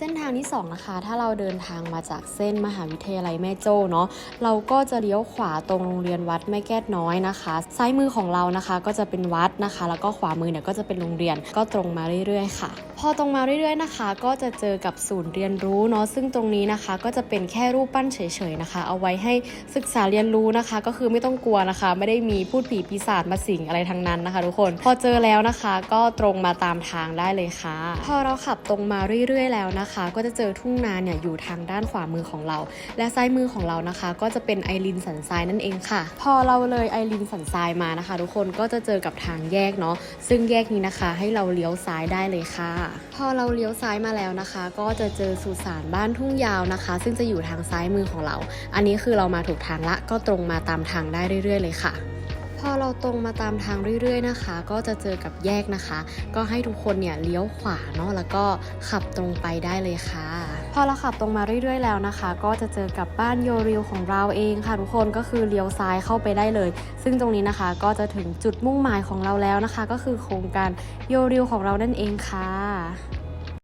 เส้นทางที่2นะคะ ถ้าเราเดินทางมาจากเส้นมหาวิทยาลัยแม่โจ้เนาะ เราก็จะเลี้ยวขวาตรงโรงเรียนวัดแม่แก้วน้อยนะคะ ซ้ายมือของเรานะคะก็จะเป็นวัดนะคะ แล้วก็ขวามือเนี่ยก็จะเป็นโรงเรียน ก็ตรงมาเรื่อยๆค่ะ พอตรงมาเรื่อยๆนะคะ ก็จะเจอกับศูนย์เรียนรู้เนาะ ซึ่งตรงนี้นะคะ ก็จะเป็นแค่รูปปั้นเฉยๆนะคะ เอาไว้ให้ศึกษาเรียนรู้นะคะ ก็คือไม่ต้องกลัวนะคะ ไม่ได้มีพูดผีปีศาจมาสิงอะไรทั้งนั้นนะคะ ทุกคน พอเจอแล้วนะคะ ก็ตรงมาตามทางได้เลยค่ะ พอเราขับตรงมาเรื่อย ๆ แล้วนะนะคะ ก็จะเจอทุ่งนาเนี่ยอยู่ทางด้านขวามือของเรา และซ้ายมือของเรานะคะ ก็จะเป็นไอรินสันทรายนั่นเองค่ะ พอเราเลยไอรินสันทรายมานะคะ ทุกคนก็จะเจอกับทางแยกเนาะซึ่งแยกนี้นะคะให้เราเลี้ยวซ้ายได้เลยค่ะ พอเราเลี้ยวซ้ายมาแล้วนะคะ ก็จะเจอสุสานบ้านทุ่งยาวนะคะ ซึ่งจะอยู่ทางซ้ายมือของเรา อันนี้คือเรามาถูกทางละก็ตรงมาตามทางได้เรื่อย ๆ เลยค่ะ พอเราตรงมาตามทางเรื่อยๆนะคะ ก็จะเจอกับแยกนะคะ ก็ให้ทุกคนเนี่ยเลี้ยวขวาเนาะแล้วก็ขับตรงไปได้เลยค่ะ พอเราขับตรงมาเรื่อยๆแล้วนะคะ ก็จะเจอกับบ้านโยริวของเราเองค่ะ ทุกคนก็คือเลี้ยวซ้ายเข้าไปได้เลย ซึ่งตรงนี้นะคะก็จะถึงจุดมุ่งหมายของเราแล้วนะคะ ก็คือโครงการโยริวของเรานั่นเองค่ะ